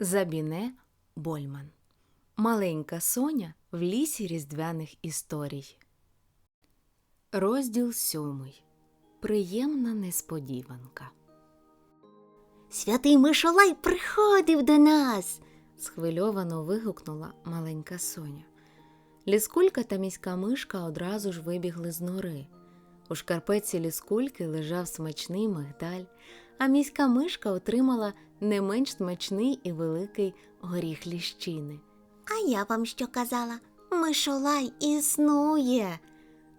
Забіне Больман. Маленька Соня в лісі різдвяних історій. Розділ сьомий. Приємна несподіванка. Святий Мишолай приходив до нас. схвильовано вигукнула маленька Соня. Ліскулька та міська мишка одразу ж вибігли з нори. У шкарпеці ліскульки лежав смачний мигдаль, а міська мишка отримала не менш смачний і великий горіх ліщини. А я вам що казала? Мишолай існує.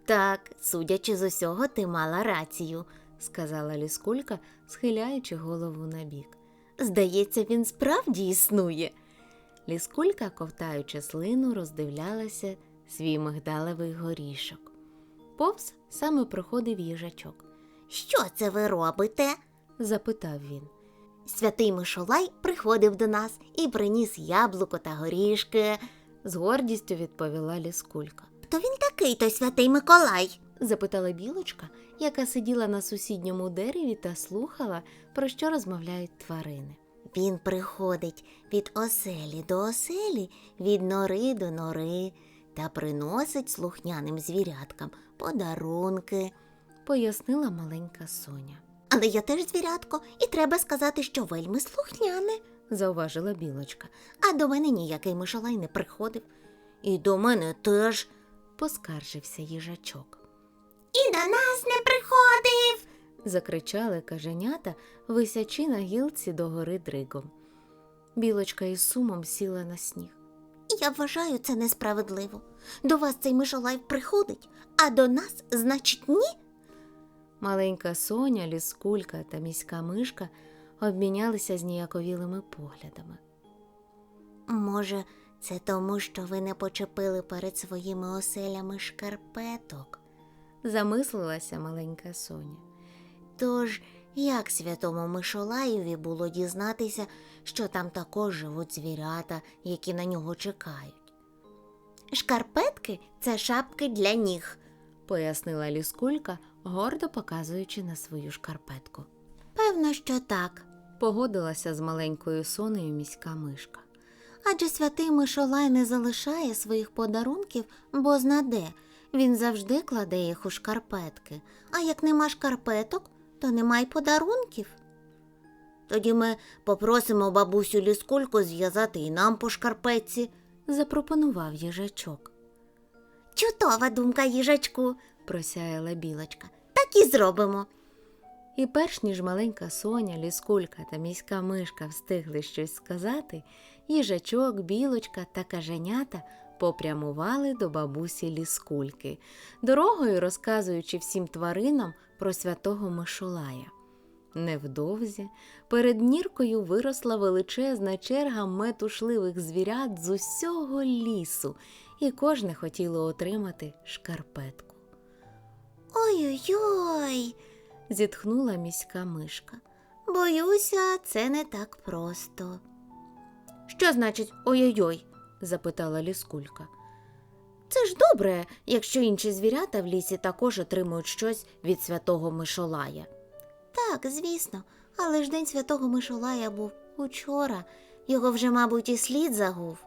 Так, судячи з усього, ти мала рацію. сказала ліскулька, схиляючи голову набік. Здається, він справді існує. Ліскулька, ковтаючи слину, роздивлялася свій мигдалевий горішок. Повз саме проходив їжачок. Що це ви робите? Запитав він. Святий Мишолай приходив до нас і приніс яблуко та горішки. З гордістю відповіла ліскулька. Хто він такий, той святий Миколай? Запитала білочка, яка сиділа на сусідньому дереві та слухала, про що розмовляють тварини. Він приходить від оселі до оселі, від нори до нори та приносить слухняним звіряткам подарунки. Пояснила маленька Соня. Але я теж звірятко, і треба сказати, що вельми слухняне. Зауважила білочка. А до мене ніякий мишолай не приходив. І до мене теж. Поскаржився їжачок. І до нас не приходив. Закричали каженята, висячи на гілці догори дригом. Білочка із сумом сіла на сніг. Я вважаю це несправедливо. До вас цей мишолай приходить, а до нас, значить, ні. Маленька Соня, ліскулька та міська мишка обмінялися зніяковілими поглядами. Може, це тому, що ви не почепили перед своїми оселями шкарпеток. Замислилася маленька Соня. Тож, як святому Мишолаєві було дізнатися, що там також живуть звірята, які на нього чекають? Шкарпетки це шапки для ніг. пояснила ліскулька, гордо показуючи на свою шкарпетку. Певно, що так. Погодилася з маленькою сонею міська мишка. Адже святий Мишолай не залишає своїх подарунків, бо знаде, він завжди кладе їх у шкарпетки. А як нема шкарпеток, то нема й подарунків. Тоді ми попросимо бабусю ліскульку зв'язати і нам по шкарпетці. Запропонував їжачок. Чудова думка, їжачку, Просяяла білочка. так і зробимо. І перш ніж маленька Соня, ліскулька та міська мишка встигли щось сказати, їжачок, білочка та каженята попрямували до бабусі ліскульки, дорогою розказуючи всім тваринам про святого Мишолая. Невдовзі перед ніркою виросла величезна черга метушливих звірят з усього лісу, і кожне хотіло отримати шкарпетку. Ой-ой-ой, Зітхнула міська мишка. боюся, це не так просто. Що значить ой-ой-ой? запитала ліскулька. Це ж добре, якщо інші звірята в лісі також отримують щось від святого Мишолая. Так, звісно, але ж день святого Мишолая був учора, його вже, мабуть, і слід загув.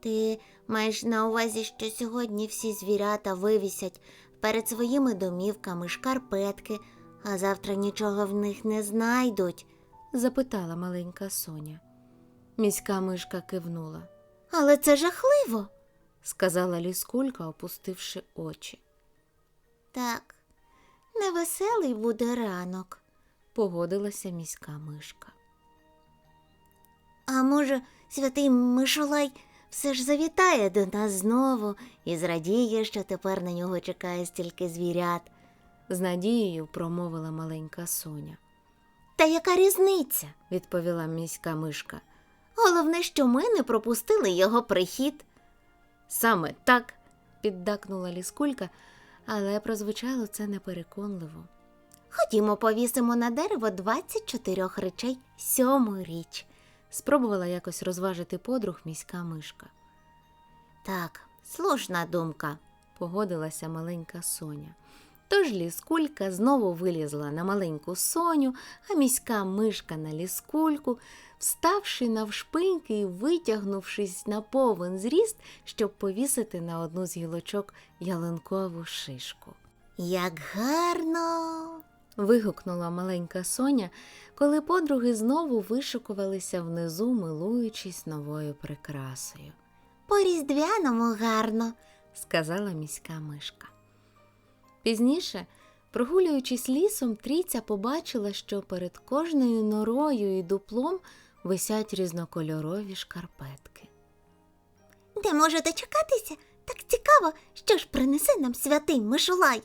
Ти маєш на увазі, що сьогодні всі звірята вивісять перед своїми домівками шкарпетки, а завтра нічого в них не знайдуть. запитала маленька Соня. Міська мишка кивнула, Але це жахливо. сказала ліскулька, опустивши очі. Так, невеселий буде ранок. Погодилася міська мишка. А може, святий Мишолай все ж завітає до нас знову і зрадіє, що тепер на нього чекає стільки звірят. З надією промовила маленька Соня. Та яка різниця? Відповіла міська мишка. Головне, що ми не пропустили його прихід. Саме так, піддакнула ліскулька, але прозвучало це непереконливо. Ходімо, повісимо на дерево 24 речей сьому річ. Спробувала якось розважити подруг міська мишка. Так, слушна думка. Погодилася маленька Соня. Тож ліскулька знову вилізла на маленьку соню, а міська мишка на ліскульку, вставши навшпиньки і витягнувшись на повен зріст, щоб повісити на одну з гілочок ялинкову шишку. Як гарно. Вигукнула маленька Соня, коли подруги знову вишикувалися внизу, милуючись новою прикрасою, По різдвяному гарно. сказала міська мишка. Пізніше, прогулюючись лісом, трійця побачила, що перед кожною норою і дуплом висять різнокольорові шкарпетки. Не можу дочекатися? Так цікаво, що ж принесе нам святий Мишолай.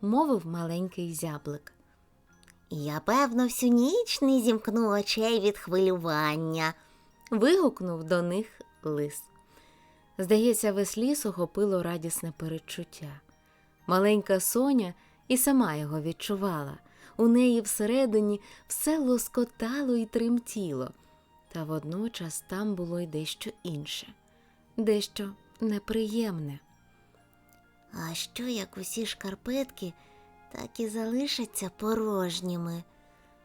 Мовив маленький зяблик. Я, певно, всю ніч не зімкну очей від хвилювання. Вигукнув до них лис. Здається, весь ліс охопило радісне передчуття. Маленька Соня і сама його відчувала. У неї всередині все лоскотало і тремтіло, та водночас там було й дещо інше, дещо неприємне. А що як усі шкарпетки так і залишаться порожніми?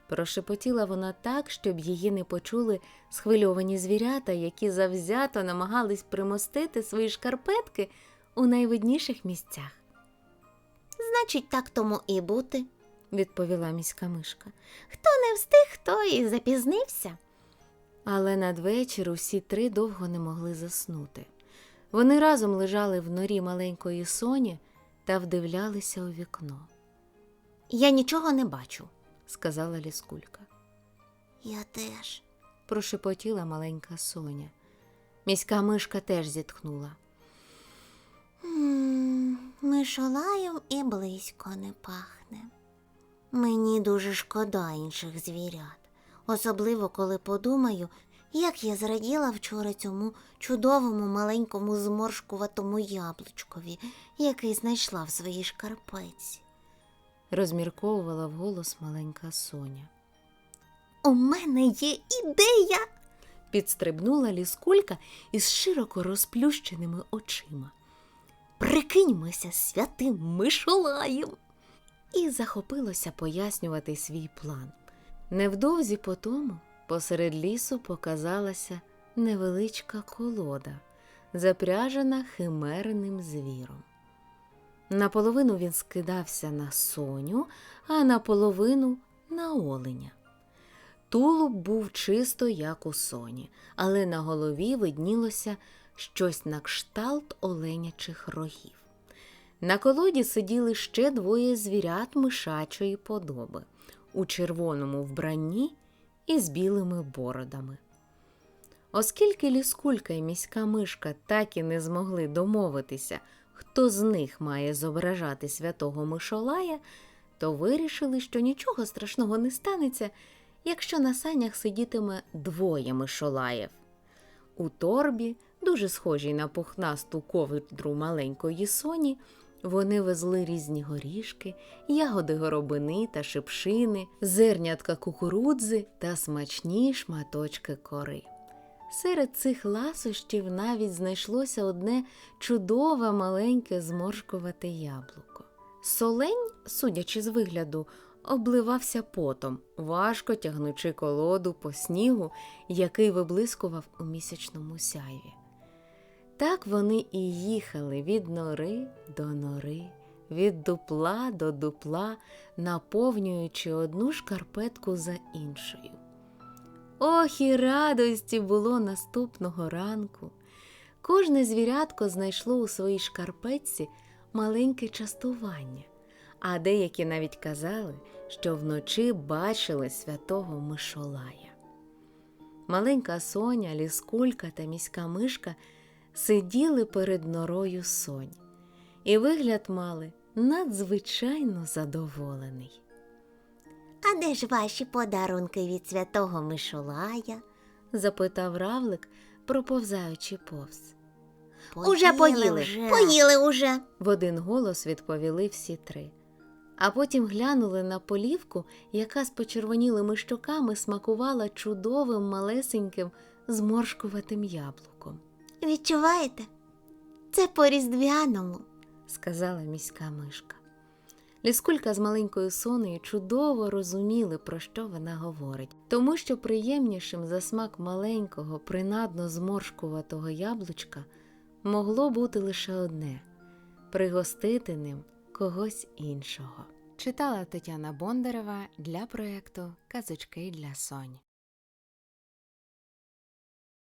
Прошепотіла вона так, щоб її не почули схвильовані звірята, які завзято намагались примостити свої шкарпетки у найвидніших місцях. Значить, так тому і бути. відповіла міська мишка. Хто не встиг, хто і запізнився. Але надвечір усі три довго не могли заснути. Вони разом лежали в норі маленької соні та вдивлялися у вікно, Я нічого не бачу. сказала ліскулька. Я теж. Прошепотіла маленька соня. Міська мишка теж зітхнула. М, Мишолаєм і близько не пахне. Мені дуже шкода інших звірят, особливо коли подумаю, як я зраділа вчора цьому чудовому маленькому зморшкуватому яблучкові, який знайшла в своїй шкарпеці. Розмірковувала вголос маленька соня. У мене є ідея. Підстрибнула ліскулька із широко розплющеними очима. Прикиньмося святим Мишолаєм. і захопилося пояснювати свій план. Невдовзі по тому посеред лісу показалася невеличка колода, запряжена химерним звіром. Наполовину він скидався на соню, а наполовину на оленя. Тулуб був чисто, як у соні, але на голові виднілося щось на кшталт оленячих рогів. На колоді сиділи ще двоє звірят мишачої подоби у червоному вбранні і з білими бородами. Оскільки ліскулька і міська мишка так і не змогли домовитися, хто з них має зображати святого Мишолая, то вирішили, що нічого страшного не станеться, якщо на санях сидітиме двоє мишолаїв. У торбі, дуже схожій на пухнасту ковдру маленької соні, вони везли різні горішки, ягоди горобини та шипшини, зернятка кукурудзи та смачні шматочки кори. Серед цих ласощів навіть знайшлося одне чудове маленьке зморшкувате яблуко. Солень, судячи з вигляду, обливався потом, важко тягнучи колоду по снігу, який виблискував у місячному сяйві. Так вони і їхали від нори до нори, від дупла до дупла, наповнюючи одну шкарпетку за іншою. Ох, і радості було наступного ранку. Кожне звірятко знайшло у своїй шкарпетці маленьке частування, а деякі навіть казали, що вночі бачили святого Мишолая. Маленька Соня, ліскулька та міська мишка сиділи перед норою сонь, і вигляд мали надзвичайно задоволений. А де ж ваші подарунки від святого Мишолая? запитав равлик, проповзаючи повз. уже поїли, поїли уже. В один голос відповіли всі три. А потім глянули на полівку, яка з почервонілими щоками смакувала чудовим малесеньким зморшкуватим яблуком, Відчуваєте? Це по різдвяному. сказала міська мишка. Ліскулька з маленькою сонею чудово розуміли, про що вона говорить, тому що приємнішим за смак маленького, принадно зморшкуватого яблучка могло бути лише одне пригостити ним когось іншого. Читала Тетяна Бондарева для проєкту Казочки для Сонь.